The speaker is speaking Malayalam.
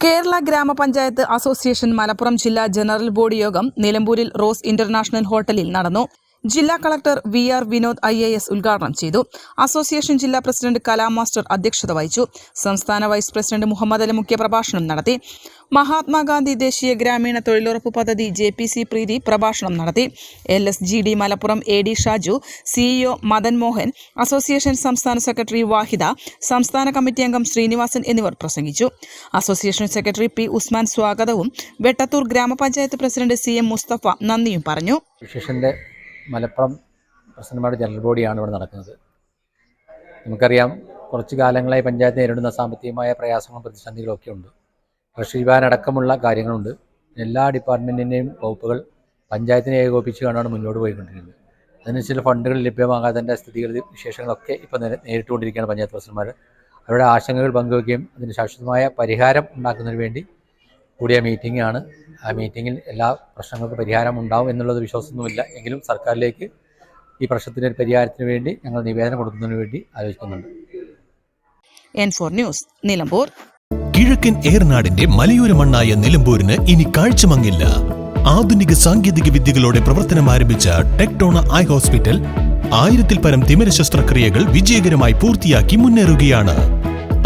Kerala ഗ്രാമപഞ്ചായത്ത് അസോസിയേഷൻ മലപ്പുറം ജില്ലാ ജനറൽ ബോഡി യോഗം നിലമ്പൂരിൽ റോസ് ഇന്റർനാഷണൽ ഹോട്ടലിൽ നടന്നു. ജില്ലാ collector V R Vinod I A S ഉദ്ഘാടനം ചെയ്തു. അസോസിയേഷൻ ജില്ലാ പ്രസിഡന്റ് കലാമാസ്റ്റർ അധ്യക്ഷത വഹിച്ചു. സംസ്ഥാന വൈസ് പ്രസിഡന്റ് മുഹമ്മദ് അലി മുഖ്യപ്രഭാഷണം നടത്തി. മഹാത്മാഗാന്ധി ദേശീയ ഗ്രാമീണ തൊഴിലുറപ്പ് പദ്ധതി ജെ പി സി പ്രീതി പ്രഭാഷണം നടത്തി. L S G D Malappuram A D Shaju CEO Madan Mohan association സംസ്ഥാന സെക്രട്ടറി വാഹിദ സംസ്ഥാന കമ്മിറ്റി അംഗം ശ്രീനിവാസൻ എന്നിവർ പ്രസംഗിച്ചു. അസോസിയേഷൻ സെക്രട്ടറി പി ഉസ്മാൻ സ്വാഗതവും വെട്ടത്തൂർ ഗ്രാമപഞ്ചായത്ത് പ്രസിഡന്റ് സി എം മുസ്തഫ നന്ദിയും പറഞ്ഞു. മലപ്പുറം പ്രസിഡന്റുമാരുടെ ജനറൽ ബോഡിയാണ് ഇവിടെ നടക്കുന്നത്. നമുക്കറിയാം കുറച്ച് കാലങ്ങളായി പഞ്ചായത്ത് നേരിടുന്ന സാമ്പത്തികമായ പ്രയാസങ്ങളും പ്രതിസന്ധികളും ഒക്കെ ഉണ്ട്. ട്രഷറി ബാൻ അടക്കമുള്ള കാര്യങ്ങളുണ്ട്. എല്ലാ ഡിപ്പാർട്ട്മെന്റിന്റെയും വകുപ്പുകൾ പഞ്ചായത്തിനെ ഏകോപിച്ച് കാണാണ് മുന്നോട്ട് പോയിക്കൊണ്ടിരിക്കുന്നത്. അതിനനുസരിച്ച് ഫണ്ടുകൾ ലഭ്യമാകാത്തതിന്റെ സ്ഥിതിഗതി വിശേഷങ്ങളൊക്കെ ഇപ്പോൾ നേരെ നേരിട്ടുകൊണ്ടിരിക്കുകയാണ് പഞ്ചായത്ത് പ്രസിഡന്റുമാർ. അവരുടെ ആശങ്കകൾ പങ്കുവയ്ക്കുകയും അതിന് ശാശ്വതമായ പരിഹാരം ഉണ്ടാക്കുന്നതിന് വേണ്ടി കൂടിയ മീറ്റിംഗാണ് ആണ്. ആ മീറ്റിങ്ങിൽ എല്ലാ പ്രശ്നങ്ങൾക്കും പരിഹാരം ഉണ്ടാവും എന്നുള്ളത് വിശ്വാസമൊന്നുമില്ല. എങ്കിലും സർക്കാരിലേക്ക് ഈ പ്രശ്നത്തിന് പരിഹാരത്തിന് വേണ്ടി ഞങ്ങൾ നിവേദനം കൊടുക്കുന്നതിന് വേണ്ടി ആലോചിക്കുന്നുണ്ട്. N four news Nilambur. കിഴക്കൻ ഏർനാടിന്റെ മലയോര മണ്ണായ നിലമ്പൂരിന് ഇനി കാഴ്ചമങ്ങില്ല. ആധുനിക സാങ്കേതിക വിദ്യകളോടെ പ്രവർത്തനം ആരംഭിച്ച ടെക്ടോണ ഐ ഹോസ്പിറ്റൽ ആയിരത്തിൽ പരം തിമിര ശസ്ത്രക്രിയകൾ വിജയകരമായി പൂർത്തിയാക്കി മുന്നേറുകയാണ്.